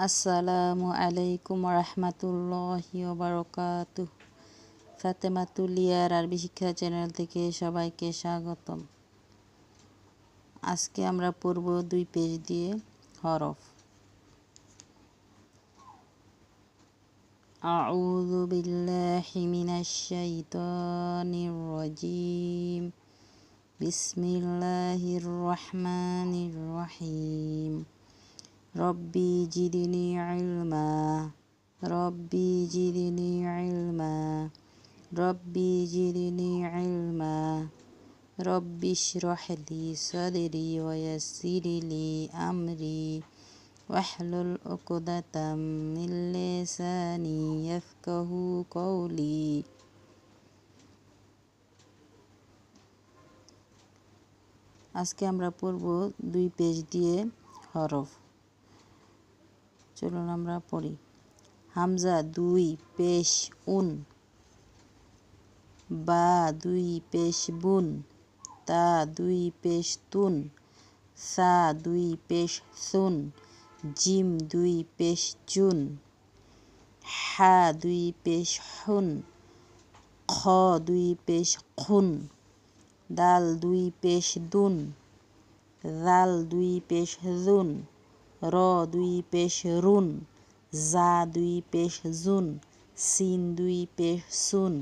আসসালামু আলাইকুম রহমতুল্লাহি বারকাত ফাতেমাতুলিয়ার আরবি শিক্ষা চ্যানেল থেকে সবাইকে স্বাগতম আজকে আমরা পড়ব দুই পেজ দিয়ে হরফ أعوذ بالله من الشيطان الرجيم بسم الله الرحمن الرحيم ربي جدني علما ربي جدني علما ربي جدني علما ربي اشرح لي صدري ويسر لي أمري واحلل عقدة من لساني يفقه قولي আজকে আমরা পড়ব দুই পেজ দিয়ে হরফ চলুন আমরা পড়ি। হামজা দুই পেশ উন, বা দুই পেশ বুন, তা দুই পেশ তুন, সা দুই পেশ সুন, জিম দুই পেশ জুন, হা দুই পেশ হুন, খ দুই পেশ খুন, দাল দুই পেশ দুন জাল দুই পেশ জুন র দুই পেশ রুন জা দুই পেশ জুন সিন দুই পেশ সুন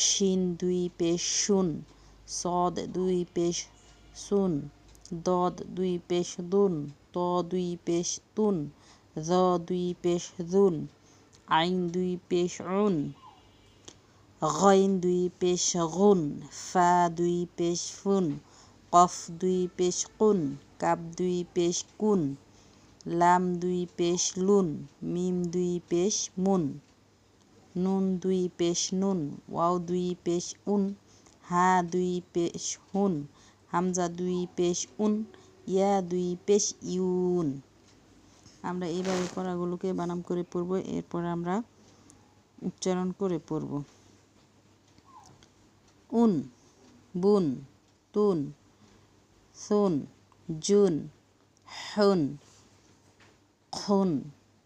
শিন দুই পেশ শুন সদ দুই পেশ সুন দদ দুই পেশ দুন ত দুই পেশ তুন জ দুই পেশ দুন আইন দুই পেশ উন গইন দুই পেশ গুন ফা দুই পেশ ফুন কফ দুই পেশ কুন কাপ দুই পেশ কুন, লাম দুই পেশ লুন, মিম দুই পেশ মুন, নুন দুই পেশ নুন, ওয়াও দুই পেশ উন, হা দুই পেশ হুন, হামজা দুই পেশ উন, ইয়া দুই পেশ ইউন। আমরা এইভাবে পড়াগুলোকে বানাম করে পড়ব, এরপর আমরা উচ্চারণ করে পড়ব। উন, বুন, তুন, সুন জুন, হুন, খুন,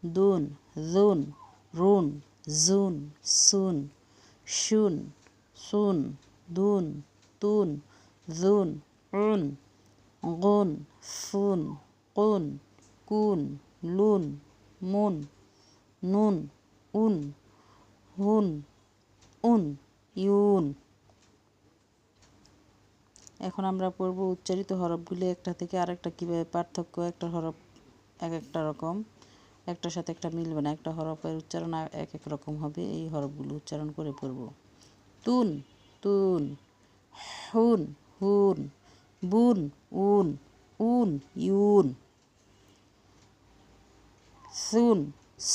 দুন জুন রুন, জুন, সুন, শুন, সুন, দুন, তুন জুন উন গুন, ফুন, কুন কুন, লুন, মুন, নুন, উন, হুন, উন, ইউন। এখন আমরা পড়ব উচ্চারিত হরফগুলি, একটা থেকে আরেকটা কীভাবে পার্থক্য, একটা হরফ এক একটা রকম, একটার সাথে একটা মিলবে না, একটা হরফের উচ্চারণ এক এক রকম হবে, এই হরফগুলো উচ্চারণ করে পড়ব। তুন তুন, হুন হুন, বুন, উন উন, ইউন, সুন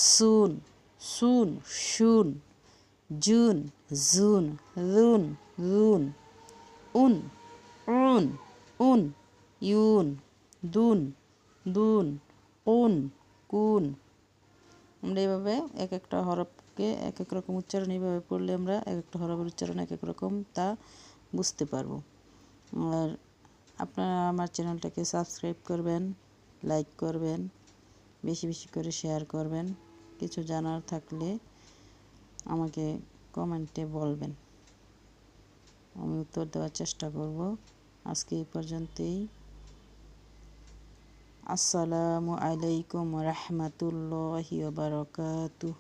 সুন সুন, শুন, জুন জুন, রুন রুন, উন উন উন, ইউন, দুন দুন কুন কুন। আমরা এভাবে এক একটা হরফকে এক এক রকম উচ্চারণ এইভাবে পড়লে আমরা এক একটা হরফের উচ্চারণ এক এক রকম তা বুঝতে পারব। আর আপনারা আমার চ্যানেলটাকে সাবস্ক্রাইব করবেন, লাইক করবেন, বেশি বেশি করে শেয়ার করবেন। কিছু জানার থাকলে আমাকে কমেন্টে বলবেন। আমি উত্তর দেওয়ার চেষ্টা করব। আজকে এই পর্যন্তই। আসসালামু আলাইকুম রহমতুল্লাহ বারকাতুহ।